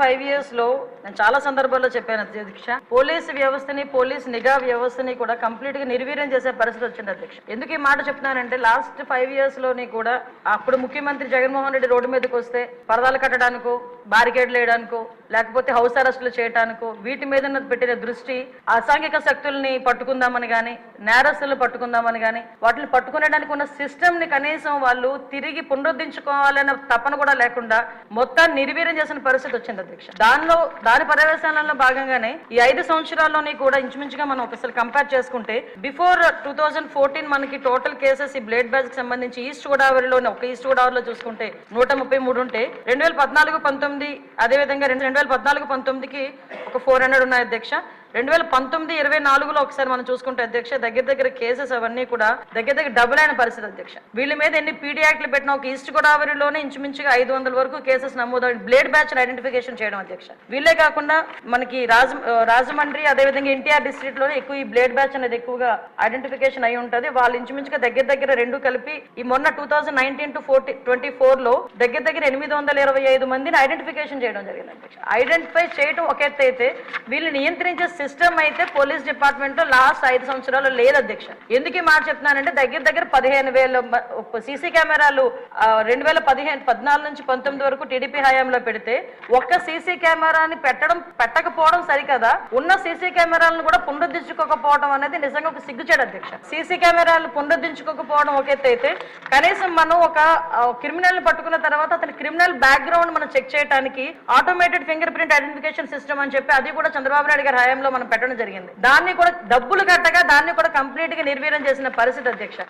Five ఇయర్స్లో నేను చాలా సందర్భాల్లో చెప్పాను అధ్యక్ష. పోలీసు వ్యవస్థని పోలీస్ నిఘా వ్యవస్థని కూడా కంప్లీట్గా నిర్వీర్యం చేసే పరిస్థితి వచ్చింది అధ్యక్ష. ఎందుకు ఈ మాట చెప్తున్నానంటే లాస్ట్ ఫైవ్ ఇయర్స్లోని కూడా అప్పుడు ముఖ్యమంత్రి జగన్మోహన్ రెడ్డి రోడ్డు మీదకి వస్తే పరదాలు కట్టడానికో బారికేడ్లు వేయడానికో లేకపోతే హౌస్ అరెస్టులు చేయడానికో వీటి మీద పెట్టిన దృష్టి అసాంఘిక శక్తుల్ని పట్టుకుందామని కానీ నేరస్తులు పట్టుకుందామని కానీ వాటిని పట్టుకునేడానికి ఉన్న సిస్టమ్ని కనీసం వాళ్ళు తిరిగి పునరుద్ధరించుకోవాలన్న తపన కూడా లేకుండా మొత్తాన్ని నిర్వీర్యం చేసిన పరిస్థితి వచ్చింది అధ్యక్ష. దానిలో దాని పర్యవేశాలలో భాగంగానే ఈ ఐదు సంవత్సరాల్లోని కూడా ఇంచుమించుగా మనం ఒకసారి కంపేర్ చేసుకుంటే బిఫోర్ టూ థౌజండ్ ఫోర్టీన్ మనకి టోటల్ కేసెస్ ఈ బ్లేడ్ బ్యాచ్ సంబంధించి ఈస్ట్ గోదావరిలోని ఒక ఈస్ట్ గోదావరిలో చూసుకుంటే నూట ముప్పై మూడు ఉంటే రెండు వేల పద్నాలుగు పంతొమ్మిది అదేవిధంగా రెండు రెండు వేల పద్నాలుగు పంతొమ్మిదికి ఒక ఫోర్ హండ్రెడ్ ఉన్నాయి అధ్యక్ష. రెండు వేల పంతొమ్మిది ఇరవై నాలుగులో ఒకసారి మనం చూసుకుంటే అధ్యక్ష దగ్గర దగ్గర కేసెస్ అవన్నీ కూడా దగ్గర దగ్గర డబుల్ అయిన పరిస్థితి అధ్యక్ష. వీళ్ళ మీద ఎన్ని పీడీ యాక్ట్లు పెట్టినా ఒక ఈస్ట్ గోదావరిలోనే ఇంచుమించుగా ఐదు వందల వరకు కేసెస్ నమోదు బ్లేడ్ బ్యాచ్ ఐడెంటిఫికేషన్ చేయడం అధ్యక్ష. వీళ్ళే కాకుండా మనకి రాజ రాజమండ్రి అదేవిధంగా ఎన్టీఆర్ డిస్ట్రిక్ట్లోనే ఎక్కువ ఈ బ్లేడ్ బ్యాచ్ అనేది ఎక్కువగా ఐడెంటిఫికేషన్ అయి ఉంటుంది. వాళ్ళు ఇంచుమించుగా దగ్గర దగ్గర రెండు కలిపి ఈ మొన్న two thousand nineteen to forty twenty ఫోర్లో దగ్గర దగ్గర ఎనిమిది వందల ఇరవై ఐదు మందిని ఐడెంటిఫికేషన్ చేయడం జరిగింది అధ్యక్ష. ఐడెంటిఫై చేయడం ఒక ఎత్తు అయితే వీళ్ళు నియంత్రించే సిస్టమ్ అయితే పోలీస్ డిపార్ట్మెంట్లో లాస్ట్ ఐదు సంవత్సరాలు లేదు అధ్యక్ష. ఎందుకు మాట చెప్తున్నానంటే దగ్గర దగ్గర పదిహేను వేల సీసీ కెమెరాలు రెండు వేల పదిహేను పద్నాలుగు నుంచి పంతొమ్మిది వరకు టీడీపీ హయాంలో పెడితే ఒక్క సీసీ కెమెరాని పెట్టడం పెట్టకపోవడం సరికదా? ఉన్న సీసీ కెమెరాలను కూడా పునరుద్ధరించుకోకపోవడం అనేది నిజంగా ఒక సిగ్గుచేడు అధ్యక్ష. సీసీ కెమెరాలు పునరుద్ధరించుకోకపోవడం ఒక ఎత్తు అయితే కనీసం మనం ఒక క్రిమినల్ పట్టుకున్న తర్వాత అతని క్రిమినల్ బ్యాక్గ్రౌండ్ మనం చెక్ చేయడానికి automated finger print identification system అని చెప్పి అది కూడా చంద్రబాబు నాయుడు గారి హయాంలో మనం పెట్టడం జరిగింది. దాన్ని కూడా డబ్బులు కట్టగా దాన్ని కూడా కంప్లీట్గా నిర్వీర్యం చేసిన పరిస్థితి అధ్యక్ష.